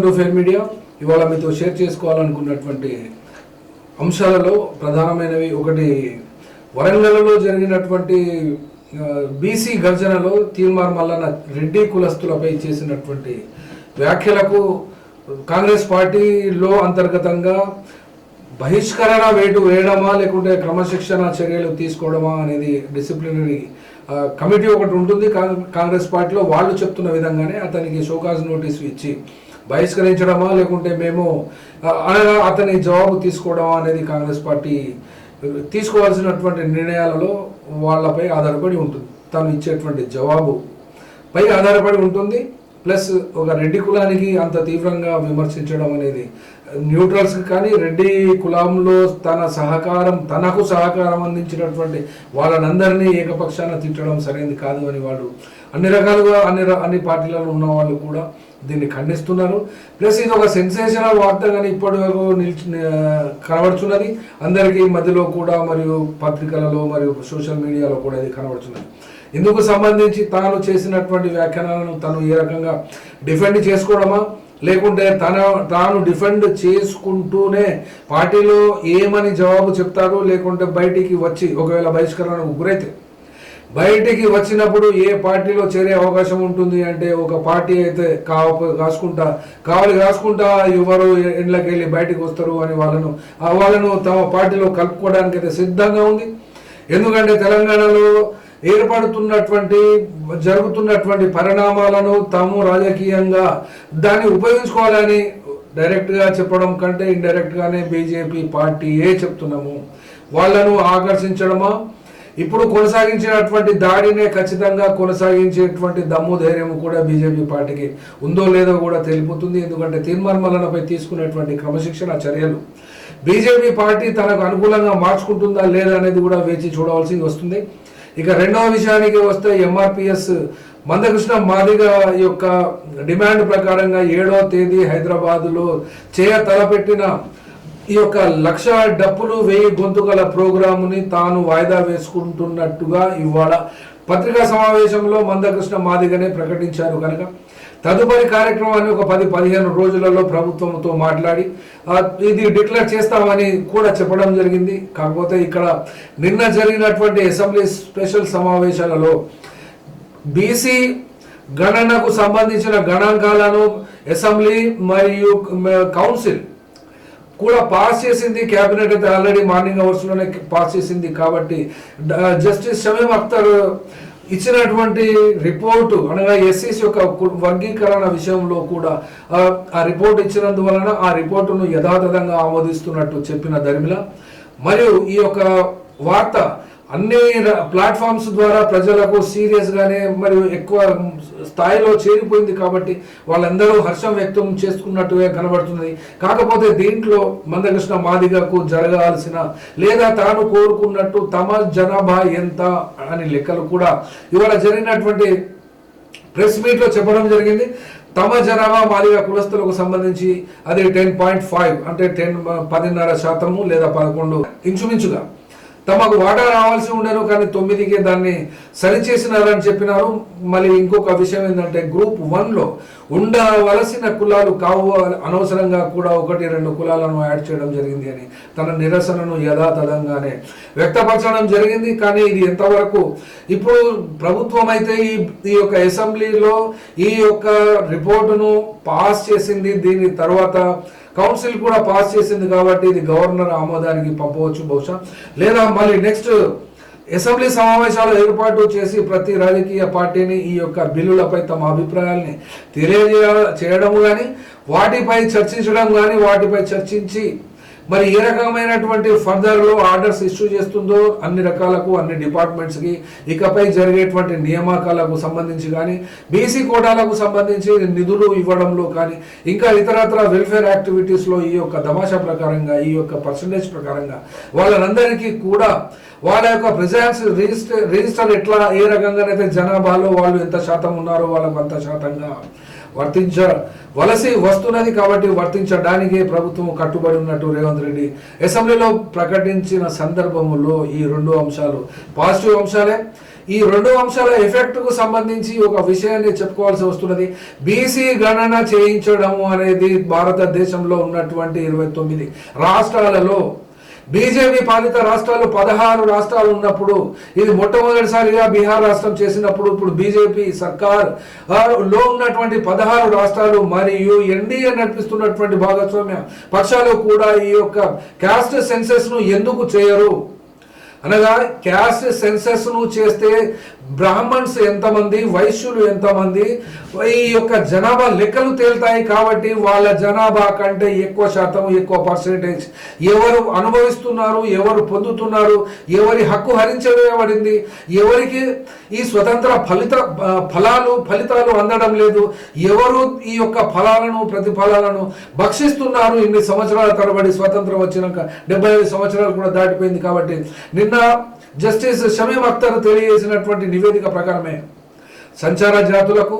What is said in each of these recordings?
Welcome to fail media ఇవాళ మీతో share చేసుకోవాలనుకున్నటువంటి అంశాలలో ప్రధానమైనవి ఒకటి వరంగల్లో జరిగినటువంటి బీసీ గర్జనలో తీర్మార్ మల్లన్న రెడ్డి కులస్తులపై చేసినటువంటి వ్యాఖ్యలకు కాంగ్రెస్ పార్టీలో అంతర్గతంగా బహిష్కరణ వేటు వేయడమా లేకుంటే క్రమశిక్షణ చర్యలు తీసుకోవడమా అనేది డిసిప్లినరీ కమిటీ ఒకటి ఉంటుంది. కాంగ్రెస్ పార్టీలో వాళ్ళు చెప్తున్న విధంగానే అతనికి షోకాజ్ నోటీస్ ఇచ్చి బహిష్కరించడమా లేకుంటే మేము అనగా అతని జవాబు తీసుకోవడమా అనేది కాంగ్రెస్ పార్టీ తీసుకోవాల్సినటువంటి నిర్ణయాలలో వాళ్ళపై ఆధారపడి ఉంటుంది. తను ఇచ్చేటువంటి జవాబు పై ఆధారపడి ఉంటుంది. ప్లస్ ఒక రెడ్డి కులానికి అంత తీవ్రంగా విమర్శించడం అనేది న్యూట్రల్స్ కానీ రెడ్డి కులంలో తన సహకారం తనకు సహకారం అందించినటువంటి వాళ్ళనందరినీ ఏకపక్షాన తిట్టడం సరైనది కాదు అని వాడు అన్ని రకాలుగా అన్ని అన్ని పార్టీలలో ఉన్న వాళ్ళు కూడా దీన్ని ఖండిస్తున్నారు. ప్లస్ ఇది ఒక సెన్సేషనల్ వార్త కానీ ఇప్పటి వరకు నిలిచి కనబడుతున్నది అందరికీ మధ్యలో కూడా మరియు పత్రికలలో మరియు సోషల్ మీడియాలో కూడా ఇది కనబడుతున్నది ఇందుకు సంబంధించి తాను చేసినటువంటి వ్యాఖ్యానాలను తను ఏ రకంగా డిఫెండ్ చేసుకోవడమా? లేకుంటే తన తాను డిఫెండ్ చేసుకుంటూనే పార్టీలో ఏమని జవాబు చెప్తారు లేకుంటే బయటికి వచ్చి ఒకవేళ బహిష్కరణకు గురైతే బయటికి వచ్చినప్పుడు ఏ పార్టీలో చేరే అవకాశం ఉంటుంది అంటే ఒక పార్టీ అయితే కావ కాసుకుంటా కావాలి కాసుకుంటా ఎవరు ఇండ్లకి వెళ్ళి బయటికి వస్తారు అని వాళ్ళను ఆ వాళ్ళను తమ పార్టీలో కలుపుకోవడానికి అయితే సిద్ధంగా ఉంది. ఎందుకంటే తెలంగాణలో ఏర్పడుతున్నటువంటి జరుగుతున్నటువంటి పరిణామాలను తాము రాజకీయంగా దాన్ని ఉపయోగించుకోవాలని డైరెక్ట్గా చెప్పడం కంటే ఇండైరెక్ట్గానే బీజేపీ పార్టీయే చెప్తున్నాము. వాళ్ళను ఆకర్షించడమా? ఇప్పుడు కొనసాగించినటువంటి దాడినే ఖచ్చితంగా కొనసాగించేటువంటి దమ్ము ధైర్యం కూడా బీజేపీ పార్టీకి ఉందో లేదో కూడా తెలిపోతుంది ఎందుకంటే తీర్మార్మలనపై తీసుకునేటువంటి క్రమశిక్షణ చర్యలు బీజేపీ పార్టీ తనకు అనుకూలంగా మార్చుకుంటుందా లేదా అనేది కూడా వేచి చూడవలసి వస్తుంది. ఇక రెండవ విషయానికి వస్తే ఎంఆర్పిఎస్ మందకృష్ణ మాదిగ యొక్క డిమాండ్ ప్రకారంగా ఏడవ తేదీ హైదరాబాదులో చేయ తలపెట్టిన ఈ యొక్క లక్ష డప్పులు వెయ్యి గొంతుకల ప్రోగ్రాముని తాను వాయిదా వేసుకుంటున్నట్టుగా ఇవాళ పత్రికా సమావేశంలో మందకృష్ణ మాదిగనే ప్రకటించారు కనుక. తదుపరి కార్యక్రమాన్ని ఒక పది పదిహేను రోజులలో ప్రభుత్వంతో మాట్లాడి ఇది డిక్లేర్ చేస్తామని కూడా చెప్పడం జరిగింది. కాకపోతే ఇక్కడ నిన్న జరిగినటువంటి అసెంబ్లీ స్పెషల్ సమావేశాలలో బీసీ గణనకు సంబంధించిన గణాంకాలను అసెంబ్లీ మరియు కౌన్సిల్ కూడా పాస్ చేసింది క్యాబినెట్ అయితే ఆల్రెడీ మార్నింగ్ అవర్స్లోనే పాస్ చేసింది కాబట్టి జస్టిస్ షమీం అఖ్తర్ ఇచ్చినటువంటి రిపోర్టు అనగా ఎస్సీస్ యొక్క వర్గీకరణ విషయంలో కూడా uh, ఆ, రిపోర్ట్ ఇచ్చినందువలన ఆ రిపోర్టును యథాతథంగా ఆమోదిస్తున్నట్టు చెప్పిన ధర్మిల. మరియు ఈ యొక్క వార్త అన్ని ప్లాట్ఫామ్స్ ద్వారా ప్రజలకు సీరియస్గానే మరి మరియు ఎక్కువ స్థాయిలో చేరిపోయింది కాబట్టి వాళ్ళందరూ హర్షం వ్యక్తం చేసుకున్నట్టుగా కనబడుతున్నది. కాకపోతే దీంట్లో మందకృష్ణ మాదిగకు జరగాల్సిన లేదా తాను కోరుకున్నట్టు తమ జనాభా ఎంత అని లెక్కలు కూడా ఇవాళ జరిగినటువంటి ప్రెస్ మీట్లో చెప్పడం జరిగింది. తమ జనాభా మాదిగ కులస్తులకు సంబంధించి అది టెన్ పాయింట్ ఫైవ్ అంటే టెన్ పదిన్నర శాతము లేదా పదకొండు ఇంచుమించుగా. తమకు వాటా రావాల్సి ఉండేను కానీ తొమ్మిదికి దాన్ని సరిచేసినారని చెప్పినారు. మళ్ళీ ఇంకొక విషయం ఏంటంటే గ్రూప్ వన్లో ఉండవలసిన కులాలు కావు అనవసరంగా కూడా ఒకటి రెండు కులాలను యాడ్ చేయడం జరిగింది అని తన నిరసనను యథాతథంగానే వ్యక్తపరచడం జరిగింది. కానీ ఇది ఎంతవరకు ఇప్పుడు ప్రభుత్వం అయితే ఈ ఈ యొక్క అసెంబ్లీలో ఈ యొక్క రిపోర్టును పాస్ చేసింది దీని తర్వాత కౌన్సిల్ కూడా పాస్ చేసింది కాబట్టి ఇది గవర్నర్ ఆమోదానికి పంపవచ్చు బహుశా. లేదా మళ్ళీ నెక్స్ట్ అసెంబ్లీ సమావేశాలు ఏర్పాటు చేసి ప్రతి రాజకీయ పార్టీని ఈ యొక్క బిల్లులపై తమ అభిప్రాయాల్ని తెలియజేయ చేయడం కానీ వాటిపై చర్చించడం కానీ వాటిపై చర్చించి మరి ఏ రకమైనటువంటి ఫర్దర్లో ఆర్డర్స్ ఇష్యూ చేస్తుందో అన్ని రకాలకు అన్ని డిపార్ట్మెంట్స్కి ఇకపై జరిగేటువంటి నియామకాలకు సంబంధించి కానీ బీసీ కోటాలకు సంబంధించి నిధులు ఇవ్వడంలో కానీ ఇంకా ఇతరత్ర వెల్ఫేర్ యాక్టివిటీస్లో ఈ యొక్క దమాషా ప్రకారంగా ఈ యొక్క పర్సంటేజ్ ప్రకారంగా వాళ్ళందరికీ కూడా వాళ్ళ యొక్క ప్రెజెన్స్ రిజిస్టర్ రిజిస్టర్ ఎట్లా ఏ రకంగానైతే జనాభాలో వాళ్ళు ఎంత శాతం ఉన్నారో వాళ్ళకు అంత శాతంగా వర్తించ వలసి వస్తున్నది కాబట్టి వర్తించడానికి ప్రభుత్వం కట్టుబడి ఉన్నట్టు రేవంత్ రెడ్డి అసెంబ్లీలో ప్రకటించిన సందర్భంలో ఈ రెండు అంశాలు. పాజిటివ్ అంశాలే. ఈ రెండు అంశాల ఎఫెక్ట్కు సంబంధించి ఒక విషయాన్ని చెప్పుకోవాల్సి వస్తున్నది. బీసీ గణన చేయించడం అనేది భారతదేశంలో ఉన్నటువంటి ఇరవై తొమ్మిది రాష్ట్రాలలో బీజేపీ పాలిత రాష్ట్రాలు పదహారు రాష్ట్రాలు ఉన్నప్పుడు ఇది మొట్టమొదటిసారిగా బీహార్ రాష్ట్రం చేసినప్పుడు ఇప్పుడు బీజేపీ సర్కార్లో ఉన్నటువంటి పదహారు రాష్ట్రాలు మరియు ఎన్డీఏ నడిపిస్తున్నటువంటి భాగస్వామ్య పక్షాలు కూడా ఈ యొక్క క్యాస్ట్ సెన్సెస్ను ఎందుకు చేయరు? అనగా క్యాస్ట్ సెన్సెస్ను చేస్తే బ్రాహ్మణ్స్ ఎంతమంది వైశ్యులు ఎంతమంది ఈ యొక్క జనాభా లెక్కలు తేలుతాయి కాబట్టి వాళ్ళ జనాభా కంటే ఎక్కువ శాతం ఎక్కువ పర్సంటేజ్ ఎవరు అనుభవిస్తున్నారు ఎవరు పొందుతున్నారు ఎవరి హక్కు హరించబడింది ఎవరికి ఈ స్వతంత్ర ఫలిత ఫలాలు ఫలితాలు అందడం లేదు ఎవరు ఈ యొక్క ఫలాలను ప్రతిఫలాలను భక్షిస్తున్నారు. ఇన్ని సంవత్సరాల తరబడి స్వతంత్రం వచ్చినాక డెబ్బై ఐదు సంవత్సరాలు కూడా దాటిపోయింది కాబట్టి నిన్న జస్టిస్ షమీం అఖ్తర్ తెలియజేసినటువంటి నివేదిక ప్రకారమే సంచార జాతులకు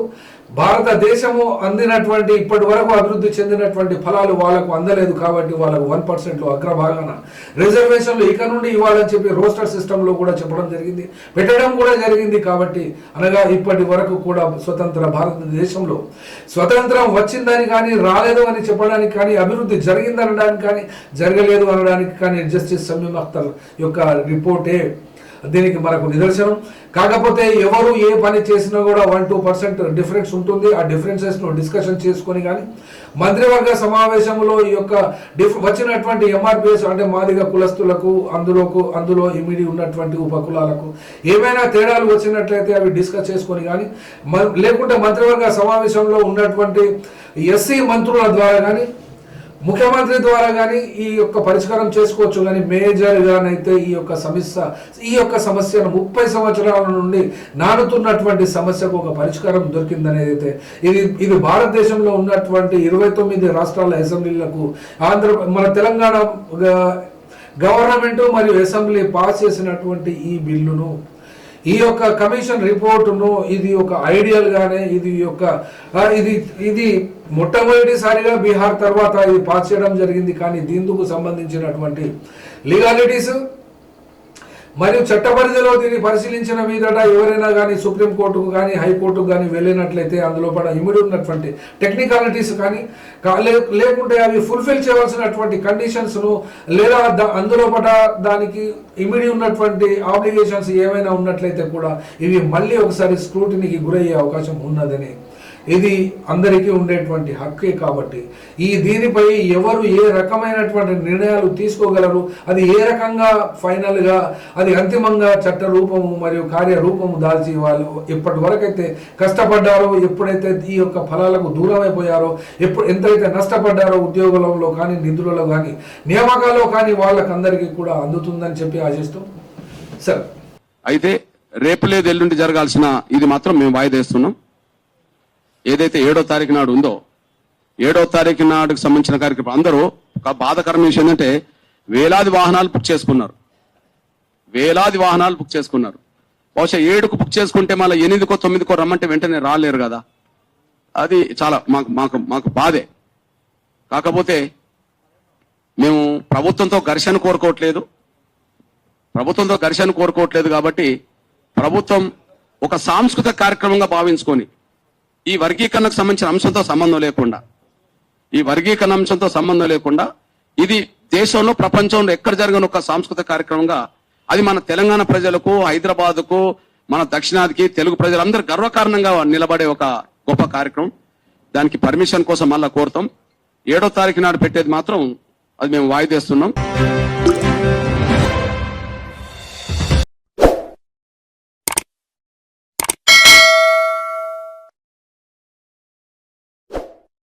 భారతదేశము అందినటువంటి ఇప్పటి వరకు అభివృద్ధి చెందినటువంటి ఫలాలు వాళ్ళకు అందలేదు కాబట్టి వాళ్ళకు వన్ పర్సెంట్లో అగ్రభాగాన రిజర్వేషన్లు ఇక నుండి ఇవ్వాలని చెప్పి రోస్టర్ సిస్టంలో కూడా చెప్పడం జరిగింది. పెట్టడం కూడా జరిగింది కాబట్టి అనగా ఇప్పటి వరకు కూడా స్వతంత్ర భారతదేశంలో స్వతంత్రం వచ్చిందని కానీ రాలేదు అని చెప్పడానికి కానీ అభివృద్ధి జరిగిందనడానికి కానీ జరగలేదు అనడానికి కానీ జస్టిస్ సమీమ్ అఖ్తర్ యొక్క రిపోర్టే దీనికి మనకు నిదర్శనం. కాకపోతే ఎవరు ఏ పని చేసినా కూడా వన్ టూ పర్సెంట్ డిఫరెన్స్ ఉంటుంది. ఆ డిఫరెన్సెస్ను డిస్కషన్ చేసుకొని కానీ మంత్రివర్గ సమావేశంలో ఈ యొక్క డిఫ్ వచ్చినటువంటి ఎంఆర్పిఎస్ అంటే మాదిగ కులస్తులకు అందులోకు అందులో ఇమిడి ఉన్నటువంటి ఉపకులాలకు ఏమైనా తేడాలు వచ్చినట్లయితే అవి డిస్కస్ చేసుకొని కానీ మ- లేకుంటే మంత్రివర్గ సమావేశంలో ఉన్నటువంటి ఎస్సీ మంత్రుల ద్వారా కానీ ముఖ్యమంత్రి ద్వారా కానీ ఈ యొక్క పరిష్కారం చేసుకోవచ్చు కానీ మేజర్గానైతే ఈ యొక్క సమస్య ఈ యొక్క సమస్యను ముప్పై సంవత్సరాల నుండి నానుతున్నటువంటి సమస్యకు ఒక పరిష్కారం దొరికిందనేది అయితే ఇది ఇది భారతదేశంలో ఉన్నటువంటి ఇరవై తొమ్మిది రాష్ట్రాల అసెంబ్లీలకు ఆంధ్ర మన తెలంగాణ గవర్నమెంట్ మరియు అసెంబ్లీ పాస్ చేసినటువంటి ఈ బిల్లును ఈ యొక్క కమిషన్ రిపోర్టును ఇది ఒక ఐడియల్ గానే ఇది యొక్క ఇది ఇది మొట్టమొదటిసారిగా బీహార్ తర్వాత ఇది పాస్ చేయడం జరిగింది. కానీ దీందుకు సంబంధించినటువంటి లీగాలిటీస్ మరియు చట్ట పరిధిలో దీన్ని పరిశీలించిన మీదట ఎవరైనా కానీ సుప్రీంకోర్టుకు కానీ హైకోర్టుకు కానీ వెళ్ళినట్లయితే అందులో పడ ఇమిడి ఉన్నటువంటి టెక్నికాలిటీస్ కానీ లే- లేకుంటే అవి ఫుల్ఫిల్ చేయవలసినటువంటి కండిషన్స్ను లేదా అందులో పట దానికి ఇమిడి ఉన్నటువంటి ఆబ్లిగేషన్స్ ఏమైనా ఉన్నట్లయితే కూడా ఇవి మళ్ళీ ఒకసారి స్క్రూటినికి గురయ్యే అవకాశం ఉన్నదని ఇది అందరికీ ఉండేటువంటి హక్కే కాబట్టి ఈ దీనిపై ఎవరు ఏ రకమైనటువంటి నిర్ణయాలు తీసుకోగలరు? అది ఏ రకంగా ఫైనల్గా అది అంతిమంగా చట్ట రూపము మరియు కార్యరూపము దాల్చి వాళ్ళు ఇప్పటి వరకైతే కష్టపడ్డారో ఎప్పుడైతే ఈ యొక్క ఫలాలకు దూరమైపోయారో ఎప్పుడు ఎంతైతే నష్టపడ్డారో ఉద్యోగంలో కానీ నిధులలో కానీ నియామకాల్లో కానీ వాళ్ళకందరికీ కూడా అందుతుందని చెప్పి ఆశిస్తూ సార్ అయితే రేపు లేదు ఎల్లుండి జరగాల్సిన ఇది మాత్రం మేము వాయిదేస్తున్నాం ఏదైతే ఏడో తారీఖు నాడు ఉందో ఏడో తారీఖు నాడుకు సంబంధించిన కార్యక్రమం అందరూ ఒక బాధకరమైన విషయం ఏంటంటే వేలాది వాహనాలు బుక్ చేసుకున్నారు. వేలాది వాహనాలు బుక్ చేసుకున్నారు. బహుశా ఏడుకు బుక్ చేసుకుంటే మళ్ళీ ఎనిమిదికో తొమ్మిదికో రమ్మంటే వెంటనే రాలేరు కదా. అది చాలా మాకు మాకు మాకు బాధే. కాకపోతే మేము ప్రభుత్వంతో ఘర్షణ కోరుకోవట్లేదు. ప్రభుత్వంతో ఘర్షణ కోరుకోవట్లేదు కాబట్టి ప్రభుత్వం ఒక సాంస్కృతిక కార్యక్రమంగా భావించుకొని ఈ వర్గీకరణకు సంబంధించిన అంశంతో సంబంధం లేకుండా ఈ వర్గీకరణ అంశంతో సంబంధం లేకుండా ఇది దేశంలో ప్రపంచంలో ఎక్కడ జరిగిన ఒక సాంస్కృతిక కార్యక్రమంగా అది మన తెలంగాణ ప్రజలకు హైదరాబాద్కు మన దక్షిణాదికి తెలుగు ప్రజలందరూ గర్వకారణంగా నిలబడే ఒక గొప్ప కార్యక్రమం. దానికి పర్మిషన్ కోసం మళ్ళా కోరుతాం. ఏడో తారీఖు నాడు పెట్టేది మాత్రం అది మేము వాయిదేస్తున్నాం.